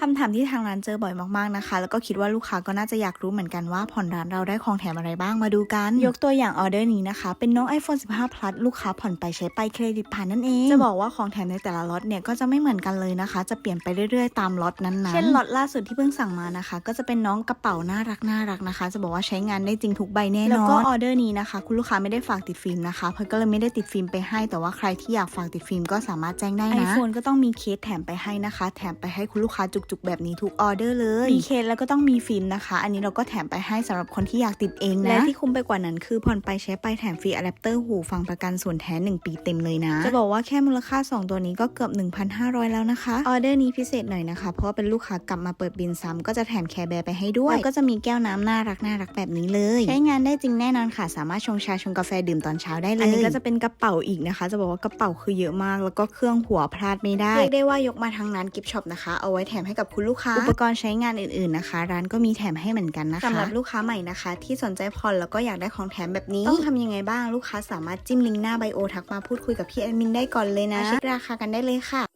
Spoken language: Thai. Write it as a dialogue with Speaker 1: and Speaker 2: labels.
Speaker 1: คำถามที่ทางร้านเจอบ่อยมากๆนะคะ แล้วก็คิดว่าลูกค้าก็น่าจะอยากรู้เหมือนกันว่าผ่อนร้านเราได้ของแถมอะไรบ้างมาดูกัน ยกตัวอย่างออเดอร์นี้นะคะ เป็นน้อง iPhone 15 Plus ลูกค้าผ่อนไปใช้ไปเครดิตผ่านนั่นเอง จะบอกว่าของแถมในแต่ละล็อตเนี่ยก็จะไม่เหมือนกันเลยนะคะ จะเปลี่ยนไปเรื่อยๆตามล็อตนั้นๆเช่นล็อตล่าสุดที่เพิ่งสั่งมานะคะ ก็จะเป็นน้องกระเป๋าน่ารักน่ารักนะคะ จะบอกว่าใช้งานได้จริงทุกใบแน่นอนแล้วก็ออเดอร์นี้นะคะ คุณลูกค้าไม่ได้ฝากติดฟิล์มนะคะ เพราะก็เลยไม่ได้ติดฟิล์มไปให้แต่ว่าใครที่อยากฝากติดฟิล์มก็สามารถแจ้งได้นะ iPhone ก็ต้องมีเคสแถมไปให้นะคะ แถมไปให้คุณลูกค้าจุกๆ แบบนี้ทุกออเดอร์เลยมีเคสแล้วก็ต้องมีฟิล์มนะคะ อันนี้เราก็แถมไปให้สำหรับคนที่อยากติดเองนะ และที่คุ้มไปกว่านั้นคือผ่อนไปใช้ไปแถมฟรีอะแดปเตอร์หูฟังประกันส่วนแท้ 1 ปีเต็มเลยนะ จะบอกว่าแค่มูลค่า 2 ตัวนี้ก็เกือบ 1,500 แล้วนะคะ ออเดอร์นี้พิเศษหน่อยนะคะ เพราะว่าเป็นลูกค้ากลับมาเปิดบินซ้ำก็จะแถมแคร์แบร์ไปให้ด้วยแล้วก็จะมีแก้วน้ำน่ารักน่ารักแบบนี้เลย ใช้งานได้จริงแน่นอนค่ะ สามารถชงชาชงกาแฟดื่มตอนเช้าได้เลย อันนี้ก็จะเป็นกระเป๋าอีกนะคะ จะบอกว่ากระเป๋าคือเยอะมาก แล้วก็เครื่องหัวพลาดไม่ได้เรียกได้ว่ายกมาทางร้านกิฟช็อปนะคะ เอาไว้แถมให้กับคุณลูกค้า อุปกรณ์ใช้งานอื่นๆนะคะ ร้านก็มีแถมให้เหมือนกันนะคะสำหรับลูกค้าใหม่นะคะ ที่สนใจผ่อนแล้วก็อยากได้ของแถมแบบนี้ ต้องทำยังไงบ้างลูกค้าสามารถจิ้มลิงก์หน้าไบโอทักมาพูดคุยกับพี่แอดมินได้ก่อนเลยนะเช็คราคากันได้เลยค่ะ